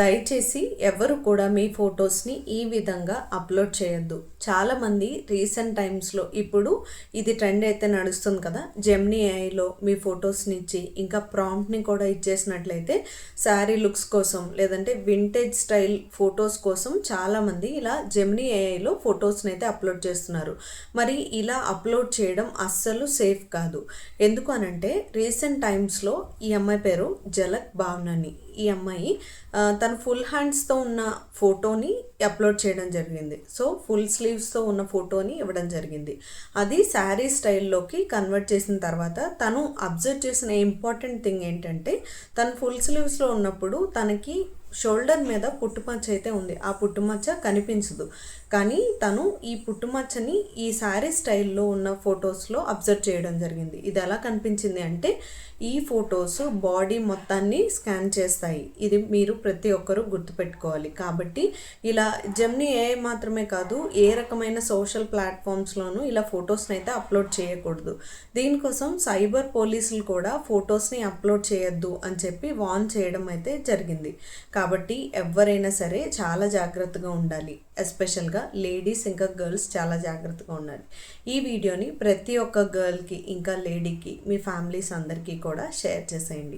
దయచేసి ఎవరు కూడా మీ ఫొటోస్ని ఈ విధంగా అప్లోడ్ చేయొద్దు. చాలామంది రీసెంట్ టైమ్స్లో ఇప్పుడు ఇది ట్రెండ్ అయితే నడుస్తుంది కదా జెమ్నీ ఐలో మీ ఫొటోస్ని ఇచ్చి ఇంకా ప్రాంప్ట్ని కూడా ఇచ్చేసినట్లయితే శారీ లుక్స్ కోసం లేదంటే వింటేజ్ స్టైల్ ఫొటోస్ కోసం చాలామంది ఇలా జెమ్నీ ఏఐలో ఫొటోస్ని అయితే అప్లోడ్ చేస్తున్నారు. మరి ఇలా అప్లోడ్ చేయడం అస్సలు సేఫ్ కాదు. ఎందుకు అనంటే రీసెంట్ టైమ్స్లో ఈ అమ్మాయి పేరు జలక్ భావనని. ఈ అమ్మాయి తన తన ఫుల్ హ్యాండ్స్తో ఉన్న ఫోటోని అప్లోడ్ చేయడం జరిగింది. సో ఫుల్ స్లీవ్స్తో ఉన్న ఫోటోని ఇవ్వడం జరిగింది. అది శారీ స్టైల్లోకి కన్వర్ట్ చేసిన తర్వాత తను అబ్జర్వ్ చేసిన ఇంపార్టెంట్ థింగ్ ఏంటంటే తను ఫుల్ స్లీవ్స్లో ఉన్నప్పుడు తనకి షోల్డర్ మీద పుట్టుమచ్చ అయితే ఉంది. ఆ పుట్టుమచ్చ కనిపించదు. కానీ తను ఈ పుట్టుమచ్చని ఈ శారీ స్టైల్లో ఉన్న ఫొటోస్లో అబ్జర్వ్ చేయడం జరిగింది. ఇది ఎలా కనిపించింది అంటే ఈ ఫొటోస్ బాడీ మొత్తాన్ని స్కాన్ చేస్తాయి. ఇది మీరు ప్రతి ఒక్కరూ గుర్తుపెట్టుకోవాలి. కాబట్టి ఇలా జమ్ని ఏ మాత్రమే కాదు ఏ రకమైన సోషల్ ప్లాట్ఫామ్స్లోనూ ఇలా ఫొటోస్ని అయితే అప్లోడ్ చేయకూడదు. దీనికోసం సైబర్ పోలీసులు కూడా ఫొటోస్ని అప్లోడ్ చేయొద్దు అని చెప్పి వార్న్ చేయడం అయితే జరిగింది. కాబట్టి ఎవరైనా సరే చాలా జాగ్రత్తగా ఉండాలి. ఎస్పెషల్గా లేడీస్ ఇంకా గర్ల్స్ చాలా జాగ్రత్తగా ఉండాలి. ఈ వీడియోని ప్రతి ఒక్క గర్ల్కి ఇంకా లేడీకి మీ ఫ్యామిలీస్ అందరికీ కూడా షేర్ చేసేయండి.